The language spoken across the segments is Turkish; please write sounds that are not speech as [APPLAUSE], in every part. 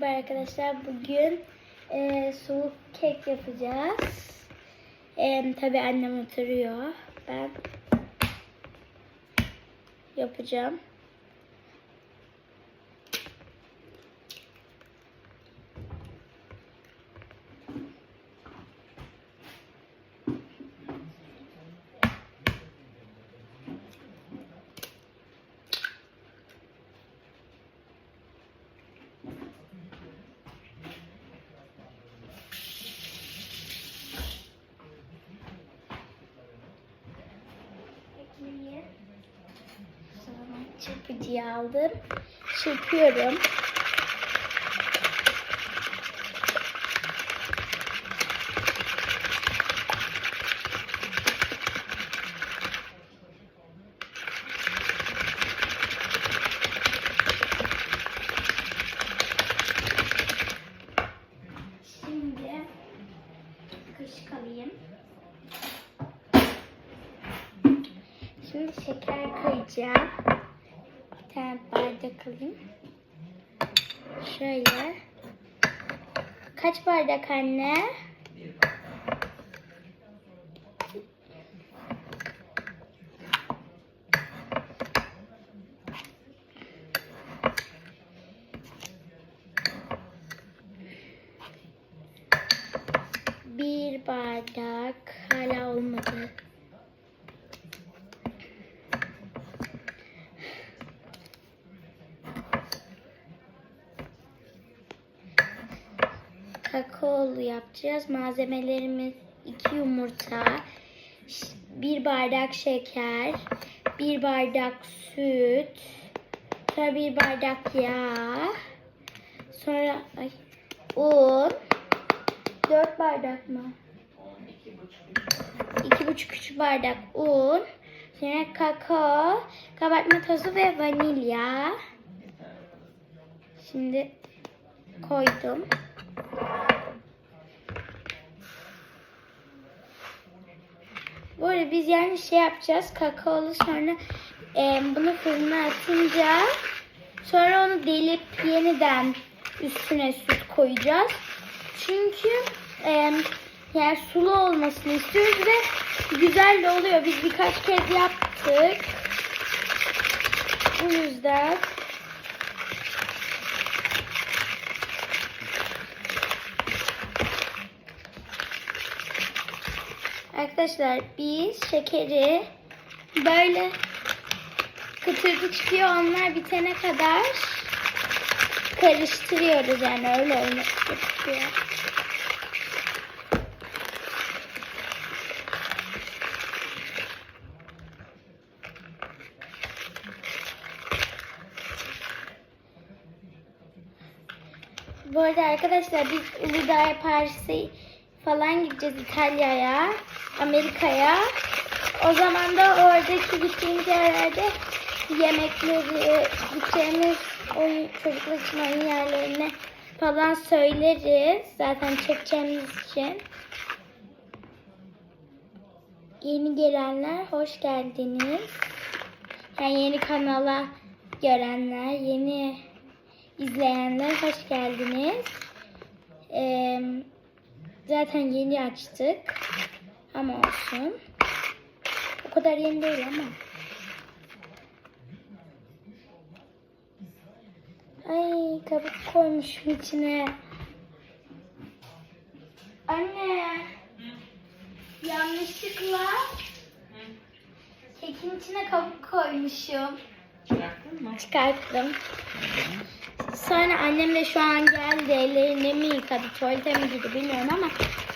Merhaba arkadaşlar. Bugün e, soğuk kek yapacağız. E, Tabi annem oturuyor. Ben yapacağım. Sonra çırpıcıya aldım. Çırpıyorum. Şimdi kaşık alayım. Şimdi şeker koyacağım. Bir tane bardak alayım. Şöyle. Kaç bardak anne? Bir bardak hala olmadı. Kakaolu yapacağız. Malzemelerimiz iki yumurta, ş- bir bardak şeker, bir bardak süt, sonra bir bardak yağ, sonra ay, un, dört bardak mı? İki buçuk küçük bardak un, sonra kakao, kabartma tozu ve vanilya. Şimdi koydum. Arada biz yani şey yapacağız. Kakaolu sonra e, bunu fırına atınca sonra onu delip yeniden üstüne süt koyacağız. Çünkü e, yani sulu olmasını istiyoruz ve güzel de oluyor. Biz birkaç kez yaptık. Bu yüzden Arkadaşlar biz şekeri böyle kıtırtı çıkıyor onlar bitene kadar karıştırıyoruz yani öyle öyle çıkıyor. Bu arada arkadaşlar biz Uludağ'a Paris'e falan gideceğiz İtalya'ya, Amerika'ya. O zaman da oradaki gittiğimiz yerlerde yemekleri, gideceğimiz oyun, çocuklar için oyun yerlerini falan söyleriz. Zaten çekeceğimiz için. Yeni gelenler hoş geldiniz. Yani yeni kanala görenler, yeni izleyenler hoş geldiniz. Ee, zaten yeni açtık. Ama olsun. O kadar yeni değil ama. Ay kabuk koymuşum içine. Anne. Yanlışlıkla kekin içine kabuk koymuşum. Çıkarttın mı? Çıkarttım. Sonra annem de şu an geldi. Ellerini mi yıkadı, tuvalete mi girdi bilmiyorum ama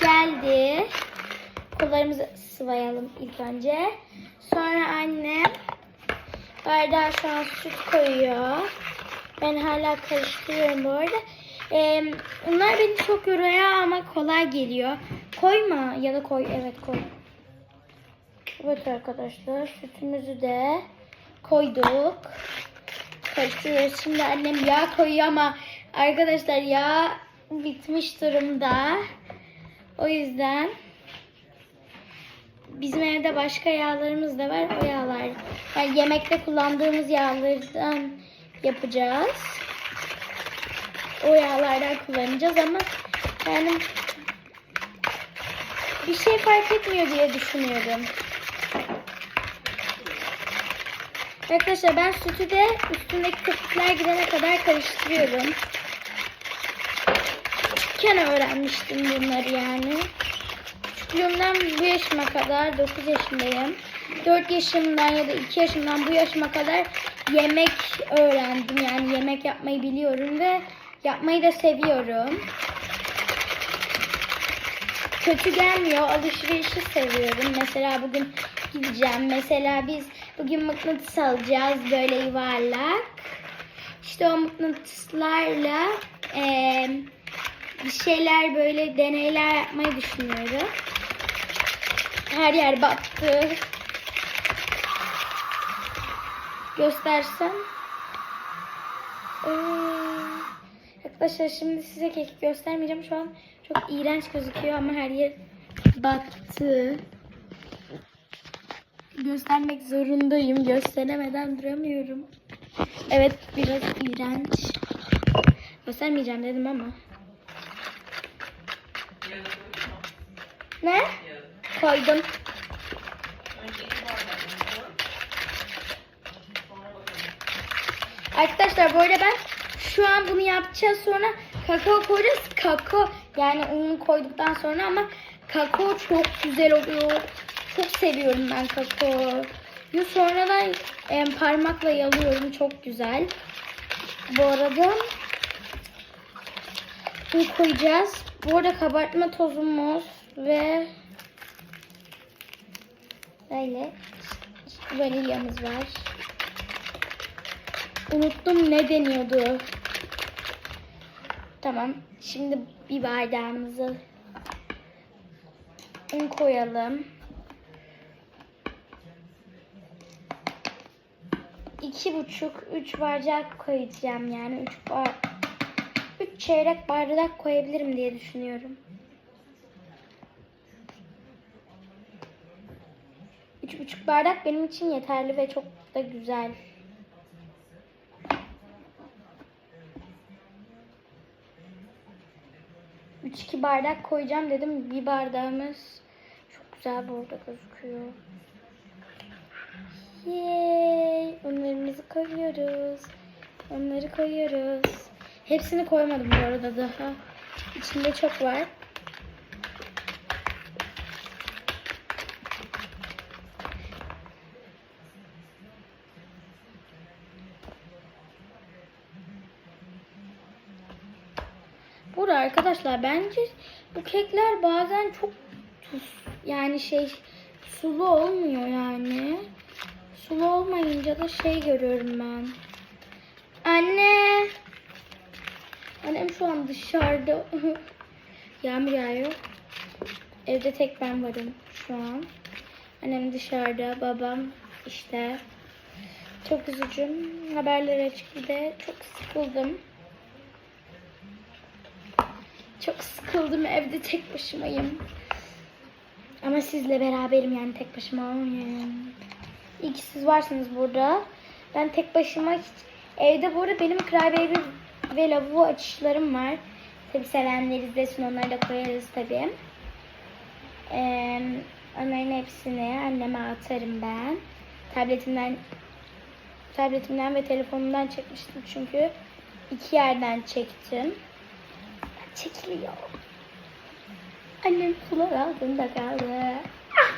geldi. Kollarımızı sıvayalım ilk önce. Sonra annem bardağa şu an süt koyuyor. Ben hala karıştırıyorum bu arada. Ee, bunlar beni çok yoruyor ama kolay geliyor. Koyma ya da koy. Evet koy. Evet arkadaşlar sütümüzü de koyduk. Karıştırıyoruz. Şimdi annem yağ koyuyor ama arkadaşlar yağ bitmiş durumda. O yüzden bizim evde başka yağlarımız da var. O yağlar yani yemekte kullandığımız yağlardan yapacağız. o yağlardan kullanacağız ama yani bir şey fark etmiyor diye düşünüyorum. Arkadaşlar ben sütü de üstündeki köpükler gidene kadar karıştırıyorum. Küçükken öğrenmiştim bunları yani. Küçüklüğümden bu yaşıma kadar 9 yaşındayım. 4 yaşımdan ya da 2 yaşımdan bu yaşıma kadar yemek öğrendim. Yani yemek yapmayı biliyorum ve yapmayı da seviyorum. Kötü gelmiyor. Alışverişi seviyorum. Mesela bugün gideceğim. Mesela biz bugün mıknatıs alacağız böyle yuvarlak. İşte o mıknatıslarla eee, bir şeyler böyle deneyler yapmayı düşünüyorum. Her yer battı. Göstersem. Ee, arkadaşlar şimdi size kek göstermeyeceğim. Şu an çok iğrenç gözüküyor ama her yer battı. Göstermek zorundayım. Gösteremeden duramıyorum. Evet biraz iğrenç. Göstermeyeceğim dedim ama. Ne? Koydum. Arkadaşlar arada ben şu an bunu yapacağız sonra kakao koyacağız. Kakao yani unu koyduktan sonra ama kakao çok güzel oluyor. Çok seviyorum ben kakao. Yo sonradan e, parmakla yalıyorum çok güzel. Bu arada un koyacağız. Bu arada kabartma tozumuz ve böyle vanilyamız var. Unuttum ne deniyordu. Tamam. Şimdi bir bardağımızı un koyalım. İki buçuk, üç bardak koyacağım yani. Üç bar üç çeyrek bardak koyabilirim diye düşünüyorum. Üç buçuk bardak benim için yeterli ve çok da güzel. Üç iki bardak koyacağım dedim. Bir bardağımız çok güzel burada gözüküyor. Yay! Onlarımızı koyuyoruz. Onları koyuyoruz. Hepsini koymadım bu arada daha. İçinde çok var. Burada arkadaşlar bence bu kekler bazen çok tuz yani şey sulu olmuyor yani. Sulu olmayınca da şey görüyorum ben. Anne. Annem şu an dışarıda. [LAUGHS] Yağmur yağıyor. Evde tek ben varım şu an. Annem dışarıda, babam işte. Çok üzücüm. Haberler açık bir de. Çok sıkıldım. Çok sıkıldım evde tek başımayım. Ama sizle beraberim yani tek başıma olmuyorum. İyi ki siz varsınız burada. Ben tek başıma hiç... Evde bu arada benim Crybaby ve lavabo açışlarım var. Tabi sevenler izlesin onları da koyarız tabi. Ee, onların hepsini anneme atarım ben. Tabletimden tabletimden ve telefonumdan çekmiştim çünkü iki yerden çektim çekiliyor. Annem sular altında kaldı. Ah!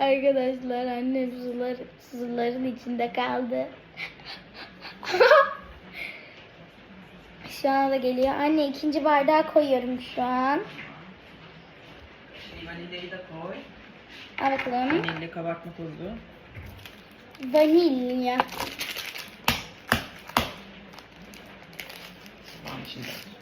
Arkadaşlar annem sular, suların içinde kaldı. [LAUGHS] şu an da geliyor. Anne ikinci bardağı koyuyorum şu an. Vanilyayı da koy. Al bakalım. Vanilya kabartma tozu. Vanilya. Tamam.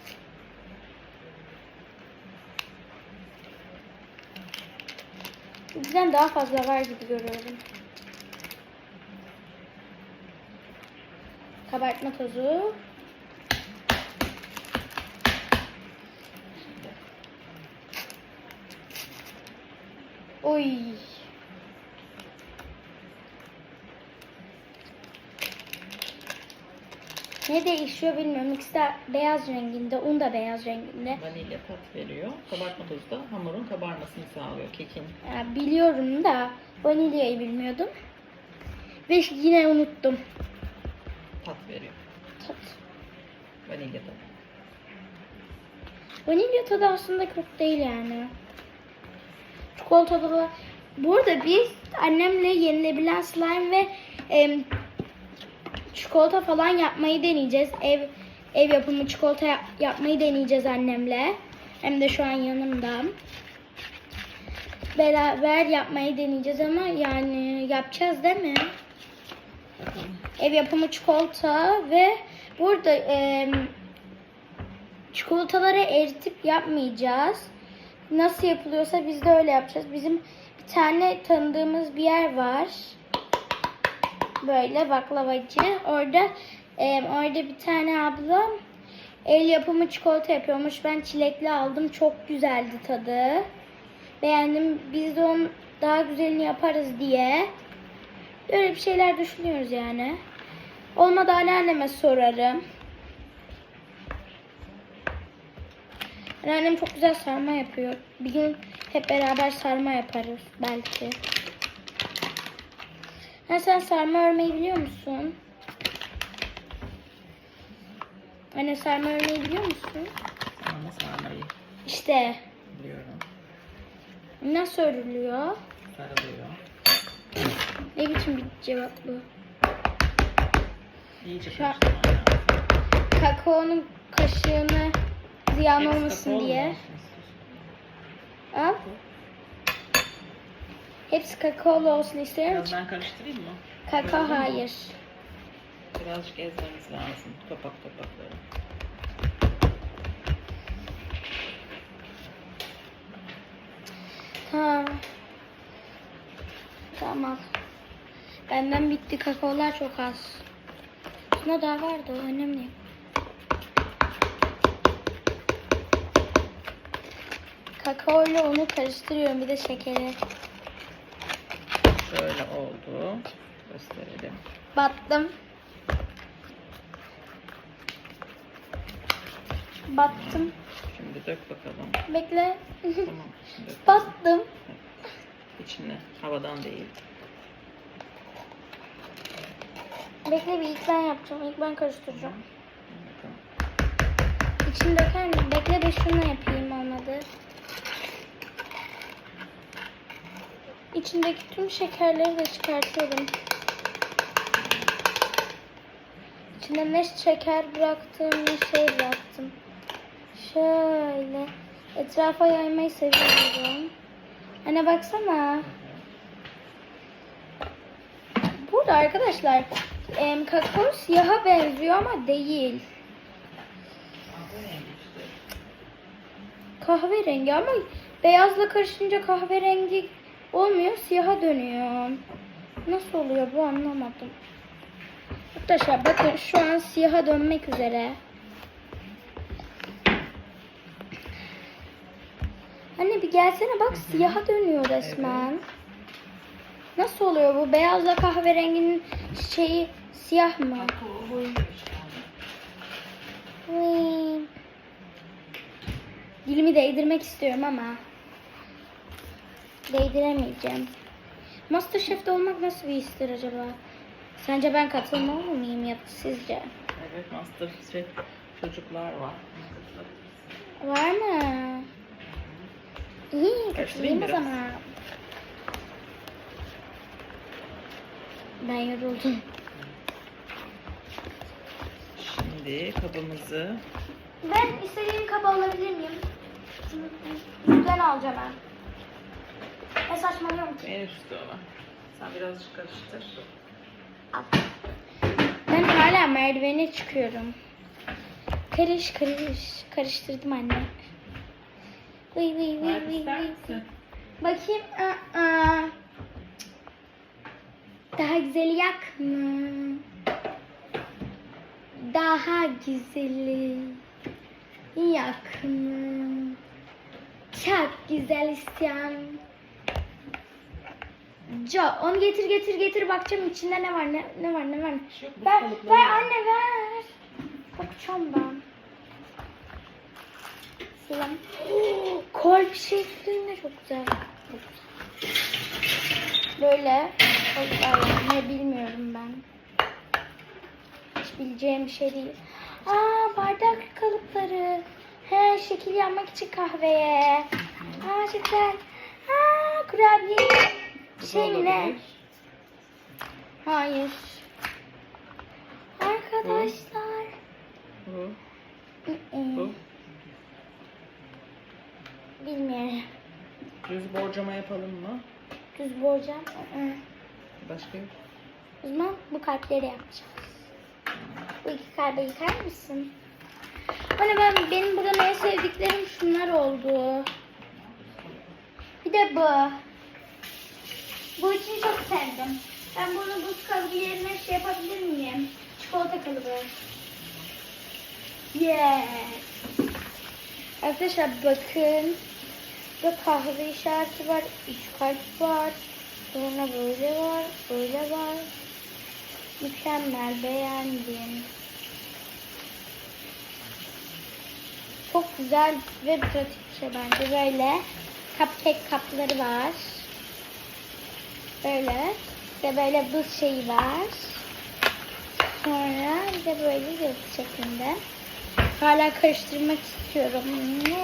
Bizden daha fazla var gibi görüyorum. Kabartma tozu. Oy. Ne değişiyor bilmiyorum. İkisi de beyaz renginde. Un da beyaz renginde. Vanilya tat veriyor. Kabartma tozu da hamurun kabarmasını sağlıyor kekin. Ya biliyorum da vanilyayı bilmiyordum. Ve yine unuttum. Tat veriyor. Tat. Vanilya tadı. Vanilya tadı aslında çok değil yani. Çikolata tadı var. Burada biz annemle yenilebilen slime ve em, çikolata falan yapmayı deneyeceğiz. Ev ev yapımı çikolata yap- yapmayı deneyeceğiz annemle. Hem de şu an yanımda. Beraber yapmayı deneyeceğiz ama yani yapacağız değil mi? Ev yapımı çikolata ve burada em, çikolataları eritip yapmayacağız. Nasıl yapılıyorsa biz de öyle yapacağız. Bizim bir tane tanıdığımız bir yer var. Böyle baklavacı. Orada e, orada bir tane abla el yapımı çikolata yapıyormuş. Ben çilekli aldım. Çok güzeldi tadı. Beğendim. Biz de onun daha güzelini yaparız diye. Böyle bir şeyler düşünüyoruz yani. Olmadı anneanneme sorarım. Annem çok güzel sarma yapıyor. Bir gün hep beraber sarma yaparız belki. Ha, sen sarma örmeyi biliyor musun? Anne sarma örmeyi biliyor musun? Ama sarmayı İşte biliyorum. nasıl örülüyor? Sarılıyor. Ne biçim bir cevap bu? İyice. Kakaonun kaşığını ziyan olmasın diye. Al. Hepsi kakaolu olsun isterim. Biraz ben karıştırayım mı? Kakao Öyle mi? hayır. Birazcık ezmemiz lazım. Topak topakları. Tamam. Tamam. Benden bitti. Kakaolar çok az. Buna daha vardı. Önemli. Kakao ile unu karıştırıyorum. Bir de şekeri. Şöyle oldu. Gösterelim. Battım. Battım. Şimdi dök bakalım. Bekle. Tamam. Şimdi dök. Battım. İçine. Havadan değil. Bekle bir ilk ben yapacağım. İlk ben karıştıracağım. Bakalım. İçini döker misin? Bekle de şunu yapayım olmadı. İçindeki tüm şekerleri de çıkartıyorum. İçine ne şeker bıraktım ne şey bıraktım. Şöyle etrafa yaymayı seviyorum. Anne baksana. Burada arkadaşlar kakao siyaha benziyor ama değil. Kahverengi ama beyazla karışınca kahverengi olmuyor, siyaha dönüyor. Nasıl oluyor bu anlamadım. Arkadaşlar bakın şu an siyaha dönmek üzere. Anne bir gelsene bak siyaha dönüyor resmen. Nasıl oluyor bu? Beyazla kahverenginin şeyi siyah mı? Vıy. Dilimi değdirmek istiyorum ama değdiremeyeceğim. Masterchef'te olmak nasıl bir histir acaba? Sence ben katılmalı mıyım ya sizce? Evet Master Chef çocuklar var. Var mı? İyi, katılayım o zaman. Ben yoruldum. Şimdi kabımızı Ben istediğim kabı alabilir miyim? Yüzden alacağım ben. Ne saçmalıyorum ki? en olan. Sen birazcık karıştır. Al. Ben hala merdivene çıkıyorum. Karış karış. Karıştırdım anne. Vıy vıy vıy vıy vıy. Bakayım. Aa. Daha güzeli yak mı? Daha güzeli yak mı? Çok güzel isteyen. Jo, onu getir getir getir bakacağım içinde ne var ne, ne var ne var. Bu Ver, ver var. anne ver. yapacağım ben. Selam. Kalp şeklinde çok güzel. Çok güzel. Böyle ne bilmiyorum ben. Hiç bileceğim bir şey değil. Aa bardak kalıpları. He şekil yapmak için kahveye. Aa güzel. Aa kurabiye. Şey mi ne? olabilir. Hayır. Arkadaşlar. Bu. Bilmiyorum. Düz borcama yapalım mı? Düz borcam. Başka yok. O zaman bu kalpleri yapacağız. Bu iki kalbe yıkar mısın? Hani ben benim burada en sevdiklerim şunlar oldu. Bir de bu. Bu için çok sevdim. Ben bunu buz kalıbı yerine şey yapabilir miyim? Çikolata kalıbı. Yes. Arkadaşlar bakın. Burada kahve işareti var. Üç kalp var. Sonra böyle var. Böyle var. Mükemmel. Beğendim. Çok güzel ve pratik bir şey bence. Böyle cupcake kapları var. Böyle. Ve böyle buz şeyi var. Sonra bir de böyle yıldız şeklinde. Hala karıştırmak istiyorum. Hmm.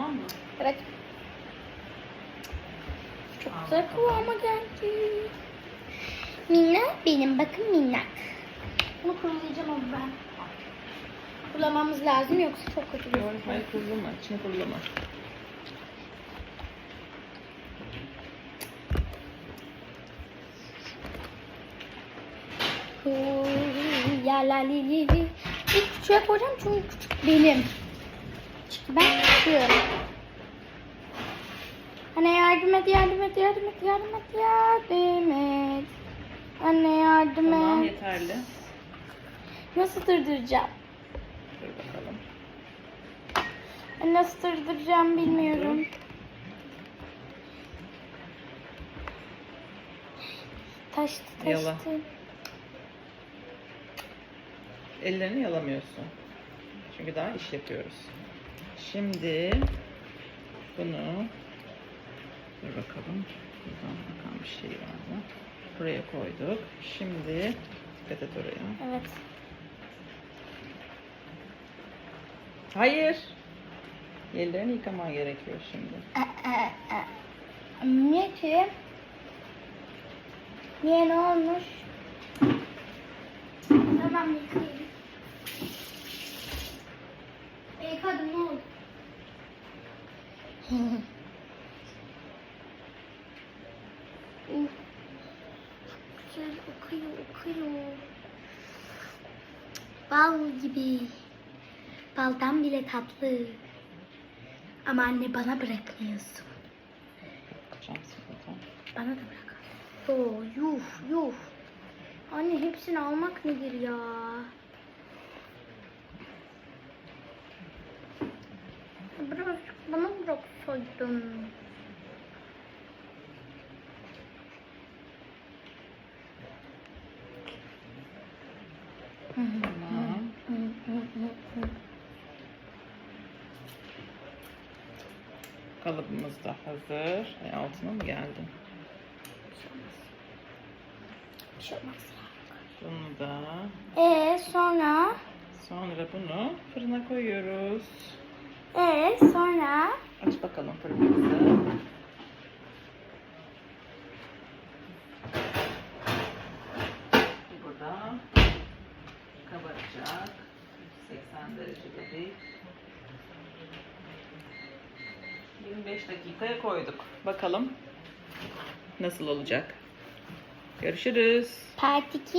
Tamam mı? Evet. Kıvama geldi. Minnak benim bakın minnak. Bunu kurulayacağım ama ben. Kurulamamız lazım yoksa çok kötü Yok, gözüküyor. hayır kurulama. İçini kurulama. Ya la li li li. İlk küçüğe koyacağım çünkü küçük benim. Çünkü ben küçüğüm. Anne yardım et, yardım et, yardım et, yardım et, yardım et. Anne yardım Tamam et. yeterli. Nasıl durduracağım? Dur bakalım. Nasıl durduracağım bilmiyorum. Taştı taştı. Yala. Ellerini yalamıyorsun. Çünkü daha iş yapıyoruz. Şimdi bunu dur bakalım. Buradan bakan bir şey var mı? Buraya koyduk. Şimdi dikkat et oraya. Evet. Hayır. Ellerini yıkaman gerekiyor şimdi. Niye ki? Niye ne olmuş? Tamam yıkayayım. E, Yıkadım ne oldu? Uf. Güzel okuyor okuyor. Bal gibi. Baldan bile tatlı. Ama anne bana bırakmıyorsun. Bana da bırak. Oo, yuh yuh. Anne hepsini almak nedir ya? Birazcık bana bıraksaydın. Tamam. Kalıbımız da hazır. E, altına mı geldi? Bunu da Ee sonra? sonra bunu fırına koyuyoruz. Ee sonra? Aç bakalım fırınımızı. 25 dakikaya koyduk. Bakalım nasıl olacak. Görüşürüz. Part 2.